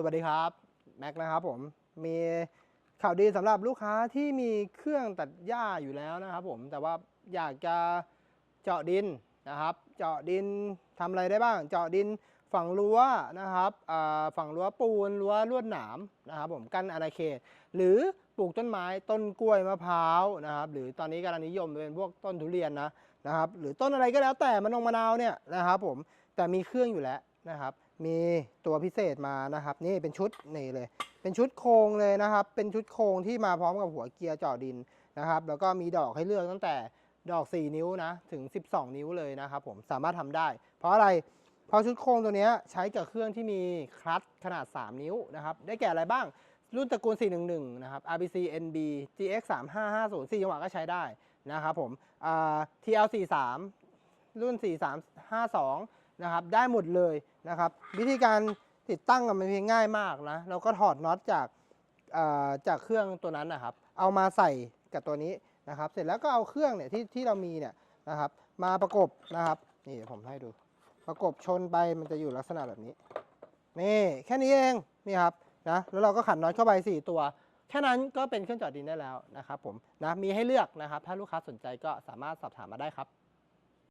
สวัสดีครับแม็กนะครับผมมีข่าวดีสำหรับลูกค้าที่มีเครื่องตัดหญ้าอยู่แล้วนะครับผมแต่ว่าอยากจะเจาะดินนะครับ เจาะดินทำอะไรได้บ้าง เจาะดินฝั่งรั้วนะครับฝั่งรั้วปูนรั้วลวดหนามนะครับผมกั้นอาณาเขต หรือปลูกต้นไม้ต้นกล้วยมะพร้าวนะครับหรือตอนนี้กำลังนิยมเป็นพวกต้นทุเรียนนะนะครับหรือต้นอะไรก็แล้วแต่มะนงมะนาวเนี่ยนะครับผมแต่มีเครื่องอยู่แล้ว นะครับ มีตัวพิเศษมานะครับ นี่เป็นชุดนี่เลย เป็นชุดโครงเลยนะครับ เป็นชุดโครงที่มาพร้อมกับหัวเกียร์เจาะดินนะครับ แล้วก็มีดอกให้เลือกตั้งแต่ดอก 4 นิ้วนะถึง 12 นิ้วเลยนะครับ ผมสามารถทำได้ เพราะอะไรเพราะชุดโครงตัวนี้ใช้กับเครื่องที่มีคลัตช์ขนาด 3 นิ้วนะครับ ได้แก่อะไรบ้างรุ่นตระกูล 411 นะครับ RBC NB GX 3550 4จังหวะก็ใช้ได้นะครับผม TL43 รุ่น 4352 นะครับได้หมดเลยนะครับ วิธีการติดตั้งมันเพียงง่ายมากนะเราก็ถอดน็อตจากจากเครื่องตัวนั้นนะครับ เอามาใส่กับตัวนี้นะครับ เสร็จแล้วก็เอาเครื่องเนี่ยที่ที่เรามีเนี่ยนะครับ มาประกบนะครับนี่ผมให้ดู ประกบชนไปมันจะอยู่ลักษณะแบบนี้นี่แค่นี้เองนี่ครับนะแล้วเราก็ขันน็อตเข้าไป 4 ตัวแค่นั้นก็เป็นเครื่องจอดดินได้แล้วนะครับผมนะมีให้เลือกนะครับ ถ้าลูกค้าสนใจก็สามารถสอบถามมาได้ครับ